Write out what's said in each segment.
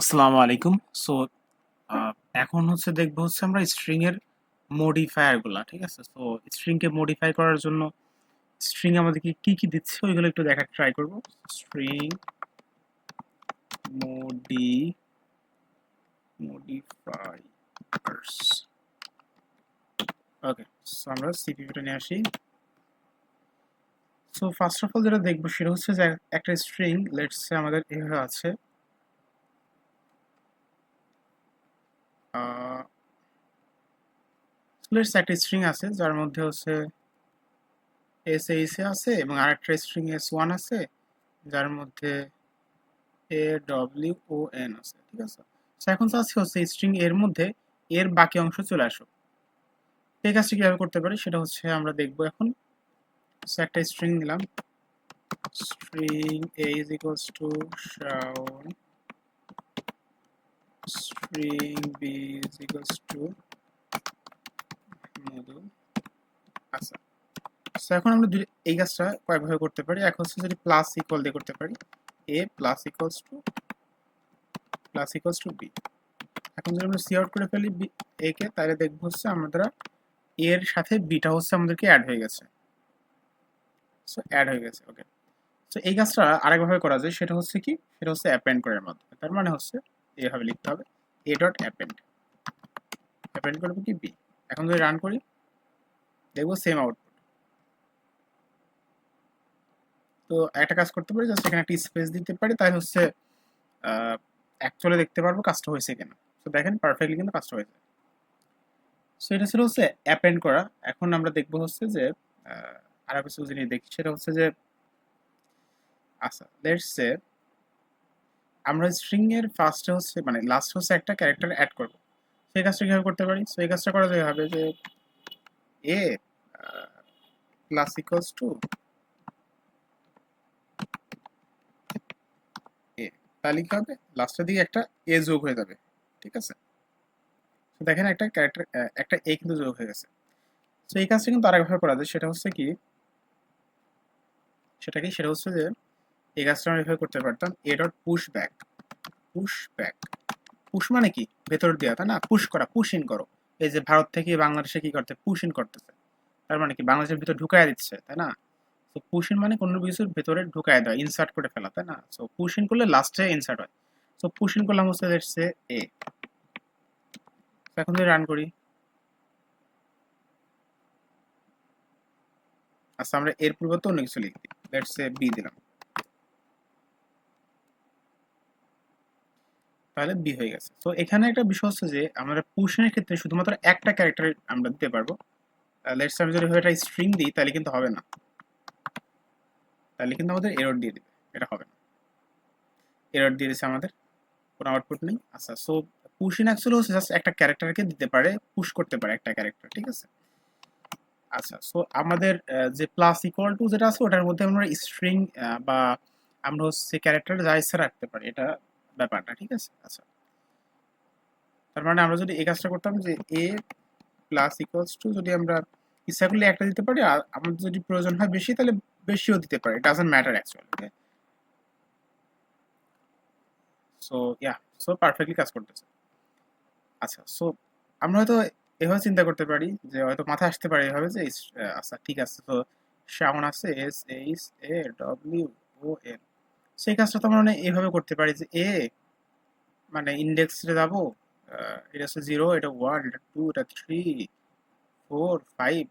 আসসালামু আলাইকুম। সো এখন হচ্ছে দেখব হচ্ছে আমরা স্ট্রিং এর মডিফায়ারগুলা, ঠিক আছে? সো স্ট্রিং কে মডিফাই করার জন্য স্ট্রিং আমাদেরকে কি কি দিচ্ছে ওইগুলো একটু দেখার ট্রাই করব। স্ট্রিং মডি মডিফায়ার্স ওকে সো আমরা সিপিপিটা নিয়ে আসি। সো ফার্স্ট অফ অল যেটা দেখব সেটা হচ্ছে যে একটা স্ট্রিং লেটস আমাদের এভাবে আছে। লেটস একটা স্ট্রিং আছে, যার মধ্যে হচ্ছে এস এইচ আছে এবং আরেকটা স্ট্রিং এস ওয়ান আছে, যার মধ্যে এ ডব্লিউ ও এন আছে, ঠিক আছে? এখন চাচ্ছি হচ্ছে স্ট্রিং এর মধ্যে এর বাকি অংশ চলে আসুক। এই কাজটি কীভাবে করতে পারি? সেটা হচ্ছে আমরা দেখব এখন। একটা স্ট্রিং নিলাম। String a is equals to shown string b is equals to module আচ্ছা। সো এখন আমরা এই কাজটা কয়েকভাবে করতে পারি। এক হচ্ছে যদি প্লাস ইকুয়াল দিয়ে করতে পারি A plus equals to plus equals to B এখন যদি আমরা সি আউট করে ফেলি এ কে, তাহলে দেখব হচ্ছে আমরা এর সাথে বিটা হচ্ছে আমাদেরকে অ্যাড হয়ে গেছে। সো অ্যাড হয়ে গেছে ওকে তো এই কাজটা আরেকভাবে করা যায়, সেটা হচ্ছে কি? সেটা হচ্ছে অ্যাপেন্ড করার মাধ্যমে। তার মানে হচ্ছে এইভাবে লিখতে হবে। এ ডট অ্যাপেন্ড অ্যাপেন্ড করব কি? বি এখন যদি রান করি, দেখব সেম আউটপুট তো একটা কাজ করতে পারি জাস্ট এখানে একটা স্পেস দিতে পারি, তাই হচ্ছে অ্যাকচুয়ালি দেখতে পারব কাজটা হয়েছে কিনা। তো দেখেন পারফেক্টলি কিন্তু কাজটা হয়েছে। সো এটা ছিল হচ্ছে অ্যাপেন্ড করা। এখন আমরা দেখব হচ্ছে যে আরও কিছু জিনিস দেখি। সেটা হচ্ছে যে আচ্ছা লেটস সে আমরা স্ট্রিং এর ফার্স্টে হচ্ছে মানে লাস্ট হচ্ছে একটা ক্যারেক্টার অ্যাড করব। সেই কাজটা কীভাবে করতে পারি? সেই কাজটা করা যায় হবে যে এ প্লাস টু এ তাহলে কি হবে? লাস্টের দিকে একটা এ যোগ হয়ে যাবে, ঠিক আছে? দেখেন একটা ক্যারেক্টার একটা এ কিন্তু যোগ হয়ে গেছে। তো এই কাজটা কিন্তু আরেকভাবে করা যায়। সেটা হচ্ছে কি? সেটা কি? সেটা হচ্ছে যে এই কাজটা আমরা এভাবে করতে পারতাম। A dot push back push back push মানে কি? ভেতর দেওয়া, তাই না? পুশ করা পুশ ইন করো। এই যে ভারত থেকে বাংলাদেশে কি করতে পুশ ইন করতেছে। তার মানে কি? বাংলাদেশের ভিতর ঢুকায় দিচ্ছে, তাই না? তো পুশ ইন মানে কোনো কিছুর ভেতরে ঢুকায় দেওয়া ইনসার্ট করে ফেলা, তাই না? সো পুশ ইন করলে লাস্টে ইনসার্ট হয়। সো পুশ ইন করলাম হচ্ছে দেখছে এ এখন যদি রান করি। আচ্ছা আমরা এর পরিবর্তে অন্য কিছু লিখি। লেটস সে বি দিলাম। তাহলে বি হয়ে গেছে। তো এখানে একটা বিষয় হচ্ছে যে, আমরা পুশনের ক্ষেত্রে শুধুমাত্র একটা ক্যারেক্টার আমরা দিতে পারব। লেটস আমি যদি এটা স্ট্রিং দিই, তাহলে কিন্তু হবে না। তাহলে কিন্তু আমাদের এরর দিয়ে দিবে। এটা হবে না। এরর দিয়ে দিচ্ছে আমাদের। কোনো আউটপুট নেই। আচ্ছা সো পুশিন অ্যাকচুয়ালি হচ্ছে জাস্ট একটা ক্যারেক্টারকে দিতে পারে পুশ করতে পারে একটা ক্যারেক্টার ঠিক আছে? আচ্ছা সো আমাদের যে প্লাস ইকুয়াল টু যেটা আছে, ওটার মধ্যে আমরা স্ট্রিং বা আমরা হচ্ছে ক্যারেক্টার যা ইচ্ছা রাখতে পারি। এটা ব্যাপারটা, ঠিক আছে? আচ্ছা। তার মানে আমরা যদি এই কাজটা করতাম যে এ প্লাস ইকুয়ালস টু যদি আমরা ইচ্ছা করলে একটা দিতে পারি, আর আমাদের যদি প্রয়োজন হয় বেশি, তাহলে বেশিও দিতে পারি। Doesn't matter actually okay so yeah so perfectly কাজ করতেছে। আচ্ছা সো আমরা হয়তো এভাবে চিন্তা করতে পারি যে হয়তো মাথায় আসতে পারে এভাবে যে আচ্ছা ঠিক আছে, তো সামন আছে S H A W O N সেই কাজটা তো আমরা মানে এইভাবে করতে পারি যে এ মানে ইন্ডেক্সে যাব এটা হচ্ছে জিরো এটা ওয়ান এটা টু এটা থ্রি ফোর ফাইভ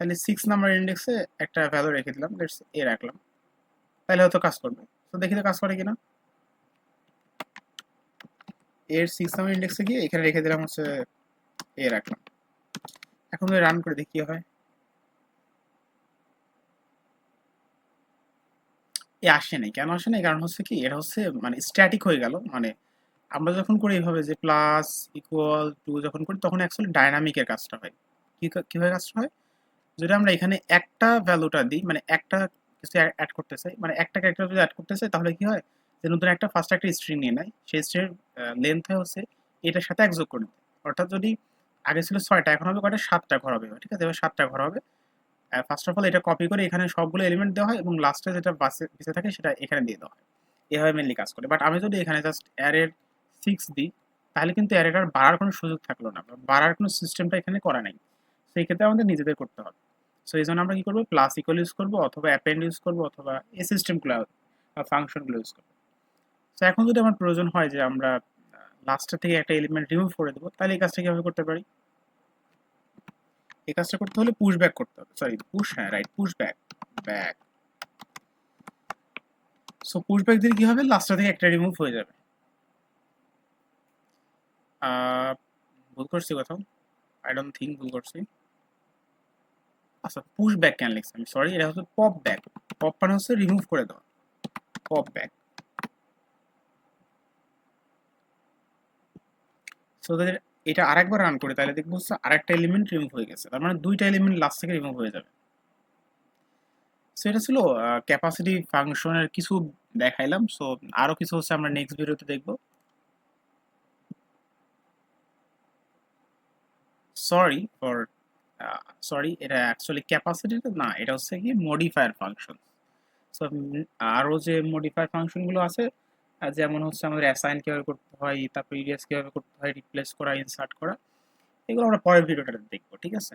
তাহলে সিক্স নাম্বার ইন্ডেক্সে একটা ভ্যালু রেখে দিলাম লেটস এ রাখলাম। তাহলে হয়তো কাজ করবে। তো দেখি তো কাজ করে কিনা। এর সিক্স নাম্বার ইন্ডেক্সে গিয়ে এখানে রেখে দিলাম হচ্ছে এ রাখলাম। এখন রান করে দেখি কি হয়। এ নাই। কেন আসে নাই? কারণ হচ্ছে কি, এটা হচ্ছে মানে স্ট্যাটিক হয়ে গেল। মানে আমরা যখন করি এইভাবে যে প্লাস ইকুয়াল টু যখন করি, তখন অ্যাকচুয়ালি ডাইনামিকের কাজটা হয়। কীভাবে কাজটা হয়? যদি আমরা এখানে একটা ভ্যালুটা দিই মানে একটা কিছু অ্যাড করতে চাই মানে একটা ক্যারেক্টার যদি অ্যাড করতে চাই, তাহলে কি হয়? যে নতুন একটা ফার্স্ট একটা স্ট্রিং নিয়ে নেয়। সেই স্ট্রিং লেন্থ হচ্ছে এটার সাথে একযোগ করে অর্থাৎ যদি আগে ছিল ছয়টা, এখন হবে কয়টা? সাতটা ঘর হবে ঠিক আছে? এবার সাতটা ঘর হবে। ফার্স্ট অফ অল এটা কপি করে এখানে সবগুলো এলিমেন্ট দেওয়া হয় এবং লাস্টে যেটা বাসে বেঁচে থাকে সেটা এখানে দিয়ে দেওয়া হয়। এভাবে মেনলি কাজ করে। বাট আমি যদি এখানে জাস্ট অ্যারের সিক্স দিই, তাহলে কিন্তু অ্যারেটার বাড়ার কোনো সুযোগ থাকল না। বাড়ার কোনো সিস্টেমটা এখানে করা নাই। সেই ক্ষেত্রে আমাদের নিজেদের করতে হবে। সো এই জন্য আমরা কী করব? প্লাস ইকুয়াল ইউজ করব অথবা অ্যাপেন্ড ইউজ করব অথবা এই সিস্টেমগুলো বা ফাংশনগুলো ইউজ করব। সো এখন যদি আমার প্রয়োজন হয় যে আমরা লাস্টের থেকে একটা এলিমেন্ট রিমুভ করে দেবো, তাহলে এই কাজটা কীভাবে করতে পারি? এই কাজটা করতে হলে পুশ ব্যাক করতে হবে। সরি পুশ হ্যাঁ right push back back so push back দিলে কি হবে? লাস্টটা থেকে একটা রিমুভ হয়ে যাবে। ভুল করছি কোথাও? আই ডোন্ট থিঙ্ক ভুল করছি। আচ্ছা পুশ ব্যাক কেন লিখছি আমি? সরি এটা হচ্ছে পপ ব্যাক পপ মানে হচ্ছে রিমুভ করে দেওয়া। পপ ব্যাক সো তাদের এটা আরেকবার রান করে, তাহলে দেখব আরেকটা এলিমেন্ট রিমুভ হয়ে গেছে। তার মানে দুইটা এলিমেন্ট লাস্ট থেকে রিমুভ হয়ে যাবে। সো এটা ছিল ক্যাপাসিটি ফাংশনের কিছু দেখাইলাম। সো আরও কিছু হচ্ছে আমরা নেক্সট ভিডিওতে দেখব। সরি ফর সরি এটা অ্যাকচুয়ালি ক্যাপাসিটি না, এটা হচ্ছে কি মডিফায়ার ফাংশন সো আরও যে মডিফায়ার ফাংশনগুলো আছে যেমন হচ্ছে আমাদের অ্যাসাইন কীভাবে করতে হয়, তারপর ইডিএস কীভাবে করতে হয় রিপ্লেস করা ইনসার্ট করা, এগুলো আমরা পরের ভিডিওটাতে দেখব, ঠিক আছে?